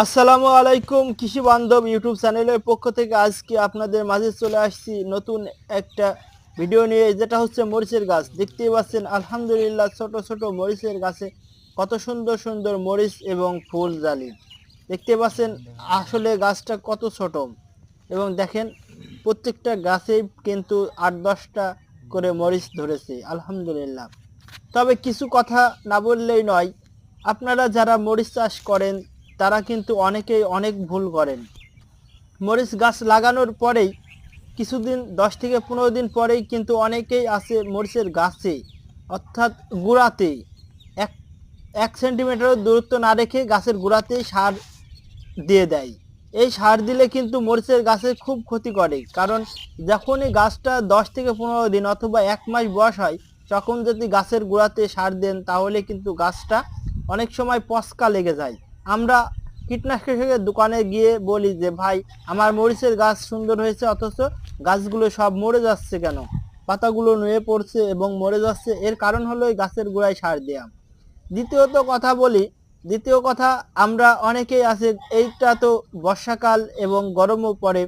আসসালামু আলাইকুম কৃষি বান্ধব ইউটিউব চ্যানেলের পক্ষ থেকে আজকে আপনাদের মাঝে চলে আসছি নতুন একটা ভিডিও নিয়ে, যেটা হচ্ছে মরিচের গাছ। দেখতেই পাচ্ছেন, আলহামদুলিল্লাহ ছোট ছোট মরিচের গাছে কত সুন্দর সুন্দর মরিচ এবং ফুল জালি। দেখতে পাচ্ছেন, আসলে গাছটা কত ছোট। এবং দেখেন, প্রত্যেকটা গাছেই কিন্তু আট দশটা করে মরিচ ধরেছে, আলহামদুলিল্লাহ। তবে কিছু কথা না বললেই নয়, আপনারা যারা মরিচ চাষ করেন তারা কিন্তু অনেকেই অনেক ভুল করেন। মরিচ গাছ লাগানোর পরেই কিছুদিন, দশ থেকে পনেরো দিন পরেই কিন্তু অনেকেই আছে মরিচের গাছে, অর্থাৎ গুঁড়াতে। এক এক সেন্টিমিটারের দূরত্ব না রেখে গাছের গোড়াতেই সার দিয়ে দেয়। এই সার দিলে কিন্তু মরিচের গাছে খুব ক্ষতি করে, কারণ যখনই গাছটা দশ থেকে পনেরো দিন অথবা এক মাস বয়স হয়, তখন যদি গাছের গোড়াতে সার দেন, তাহলে কিন্তু গাছটা অনেক সময় পস্কা লেগে যায়। আমরা কীটনাশকের দোকানে গিয়ে বলি যে, ভাই, আমার মরিচের গাছ সুন্দর হয়েছে, অথচ গাছগুলো সব মরে যাচ্ছে কেন? পাতাগুলো নুয়ে পড়ছে এবং মরে যাচ্ছে। এর কারণ হলো এই গাছের গোড়ায় সার দেওয়া। দ্বিতীয়ত কথা বলি, দ্বিতীয় কথা, আমরা অনেকেই আছে, এইটা তো বর্ষাকাল এবং গরমও পড়ে।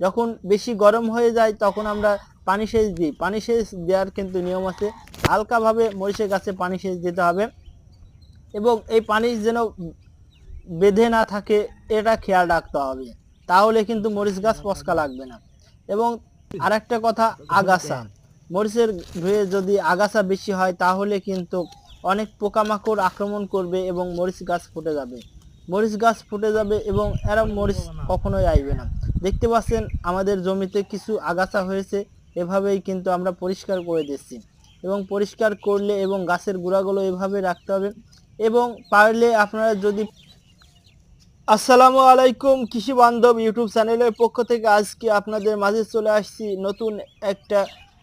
যখন বেশি গরম হয়ে যায়, তখন আমরা পানি সেচ দিই। পানি সেচ দেওয়ার কিন্তু নিয়ম আছে। হালকাভাবে মরিচের গাছে পানি সেচ দিতে হবে। এবং এই পানি যেন বেঁধে না থাকে, এটা খেয়াল রাখতে হবে। তাহলে কিন্তু মরিচ গাছ পস্কা লাগবে না। এবং আরেকটা কথা, আগাছা। মরিচের ধুয়ে যদি আগাছা বেশি হয়, তাহলে কিন্তু অনেক পোকামাকড় আক্রমণ করবে এবং মরিচ গাছ ফুটে যাবে। মরিচ গাছ ফুটে যাবে এবং এরা মরিচ কখনোই আসবে না। দেখতে পাচ্ছেন, আমাদের জমিতে কিছু আগাছা হয়েছে, এভাবেই কিন্তু আমরা পরিষ্কার করে দিচ্ছি। এবং পরিষ্কার করলে এবং গাছের গুঁড়াগুলো এভাবে রাখতে হবে। এবং পারলে আপনারা যদি আসসালামু আলাইকুম কৃষি বান্ধব ইউটিউব চ্যানেলের পক্ষ থেকে আজকে আপনাদের মাঝে চলে আসছি নতুন একটা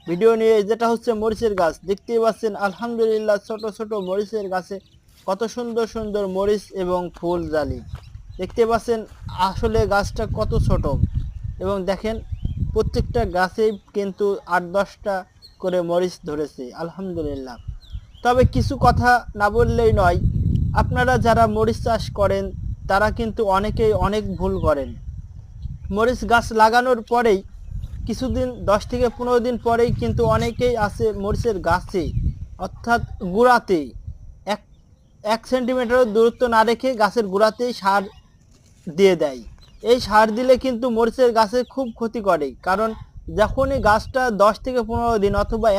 ভিডিও নিয়ে, যেটা হচ্ছে মরিচের গাছ। দেখতেই পাচ্ছেন, আলহামদুলিল্লাহ ছোট ছোট মরিচের গাছে কত সুন্দর সুন্দর মরিচ এবং ফুল জালি। দেখতে পাচ্ছেন, আসলে গাছটা কত ছোট। এবং দেখেন, প্রত্যেকটা গাছেই কিন্তু আট দশটা করে মরিচ ধরেছে, আলহামদুলিল্লাহ। তবে কিছু কথা না বললেই নয়, আপনারা যারা মরিচ চাষ করেন তারা কিন্তু অনেকেই অনেক ভুল করেন। মরিচ গাছ লাগানোর পরেই কিছুদিন, দশ থেকে পনেরো দিন পরেই কিন্তু অনেকেই আছে মরিচের গাছে, অর্থাৎ গুঁড়াতে। এক এক সেন্টিমিটারের দূরত্ব না রেখে গাছের গোড়াতেই সার দিয়ে দেয়। এই সার দিলে কিন্তু মরিচের গাছে খুব ক্ষতি করে, কারণ যখনই গাছটা দশ থেকে পনেরো দিন অথবা